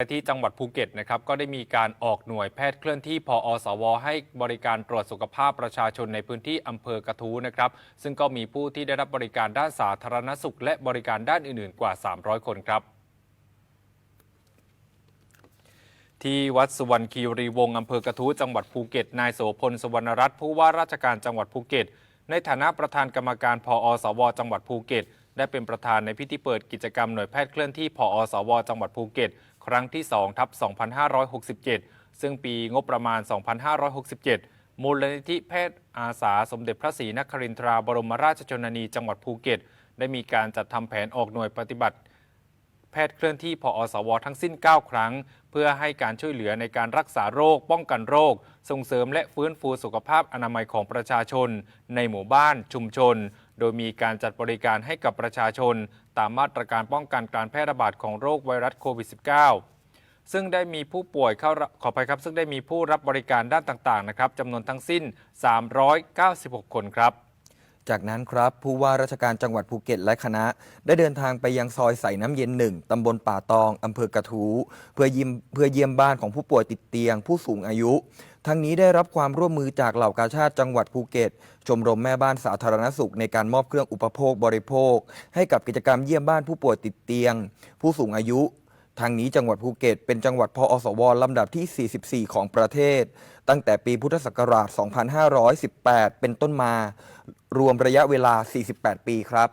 ที่จังหวัดภูเก็ตนะครับก็ได้มีการออกหน่วยแพทย์เคลื่อนที่พออสว ให้บริการตรวจสุขภาพประชาชนในพื้นที่อำเภอกระทู้นะครับซึ่งก็มีผู้ที่ได้รับบริการด้านสาธารณสุข และบริการด้านอื่นๆ กว่า 300 คนครับที่วัดสุวรรณคีรีวงศ์อำเภอกระทู้จังหวัดภูเก็ตนายโสพลสุวรรณรัตน์ผู้ว่าราชการจังหวัดภูเก็ต ในฐานะประธานกรรมการพออสว จังหวัดภูเก็ตได้เป็นประธานในพิธีเปิดกิจกรรมหน่วยแพทย์เคลื่อนที่พออสว จังหวัดภูเก็ต ครั้งที่2ทับ2567 ซึ่งปีงบประมาณ 2567 มูลนิธิแพทย์อาสาสมเด็จพระศรีนครินทราบรมราชชนนีจังหวัดภูเก็ต ได้มีการจัดทำแผนออกหน่วยปฏิบัติ แพทย์เคลื่อนที่พออสวทั้งสิ้น 9 ครั้ง เพื่อให้การช่วยเหลือในการรักษาโรค ป้องกันโรค ส่งเสริมและฟื้นฟูสุขภาพอนามัยของประชาชน ในหมู่บ้านชุมชน โดยมีการจัดบริการให้กับประชาชน ตามมาตรการป้องกันการแพร่ระบาดของโรคไวรัสโควิด -19 ซึ่งได้มีผู้ป่วยเข้าขออภัยครับ ซึ่งได้มีผู้รับบริการด้านต่าง ๆ นะครับจำนวนทั้งสิ้น 396 คนครับ จากนั้นครับผู้ว่าราชการจังหวัดภูเก็ตและคณะ ได้เดินทางไปยังซอยใส่น้ำเย็นหนึ่งตำบลป่าตองอำเภอกระทู้เพื่อเยี่ยมเพื่อเยี่ยมบ้านของผู้ป่วยติดเตียง ผู้สูงอายุ ทั้งนี้ได้รับความร่วมมือจากเหล่ากาชาติจังหวัดภูเก็ต ชมรมแม่บ้านสาธารณสุขในการมอบเครื่องอุปโภคบริโภค ให้กับกิจกรรมเยี่ยมบ้านผู้ป่วยติดเตียง ผู้สูงอายุ ทางนี้จังหวัดภูเก็ต เป็นจังหวัดพออสวลำดับที่ 44 ของประเทศ ตั้งแต่ปีพุทธศักราช 2518 เป็นต้นมา รวมระยะเวลา 48 ปีครับ